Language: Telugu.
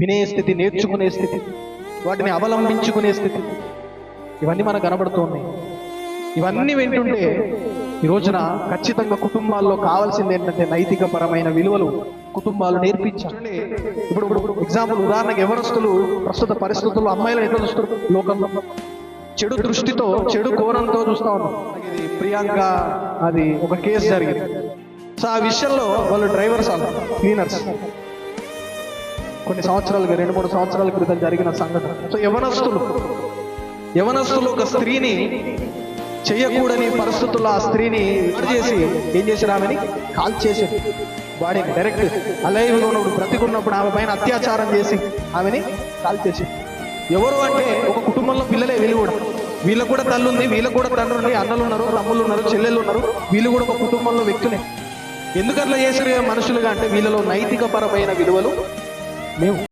వినే స్థితి నేర్చుకునే స్థితి వాటిని అవలంబించుకునే స్థితి. ఇవన్నీ మనకు కనబడుతున్నాయి. ఇవన్నీ వింటుంటే ఈ రోజున ఖచ్చితంగా కుటుంబాల్లో కావాల్సింది ఏంటంటే నైతిక పరమైన విలువలు కుటుంబాలు నేర్పించాలి. ఇప్పుడు ఇప్పుడు ఎగ్జాంపుల్ ఉదాహరణకు ఎవరస్తులు ప్రస్తుత పరిస్థితుల్లో అమ్మాయిలు ఎట్లా చూస్తారు? లోకంలో చెడు దృష్టితో చెడు కోణంతో చూస్తా ఉన్నాం ఇది ప్రియాంక అది ఒక కేసు జరిగింది. సో ఆ విషయంలో వాళ్ళు డ్రైవర్స్ వాళ్ళు క్లీనర్స్. కొన్ని సంవత్సరాలుగా రెండు మూడు సంవత్సరాల క్రితం జరిగిన సంఘటన. సో యవనస్తులు యవనస్తులు ఒక స్త్రీని చేయకూడని పరిస్థితుల్లో ఆ స్త్రీని చేసి ఏం చేసినామని ఆమెని? కాల్ చేసి బాడీని డైరెక్ట్ అలైవ్లో ఉన్నప్పుడు బ్రతికున్నప్పుడు ఆమె పైన అత్యాచారం చేసి ఆమెని కాల్ చేసి ఎవరు అంటే ఒక కుటుంబంలో పిల్లలే వీళ్ళు కూడా. వీళ్ళకు కూడా తల్లు ఉంది వీళ్ళకు కూడా తండ్రి ఉంది అన్నలు ఉన్నారు తమ్ముళ్ళు ఉన్నారు చెల్లెళ్ళు ఉన్నారు. వీళ్ళు కూడా ఒక కుటుంబంలో వ్యక్తులే. ఎందుకు అట్లా చేసారు మనుషులుగా అంటే వీళ్ళలో నైతిక పరమైన విలువలు Meu.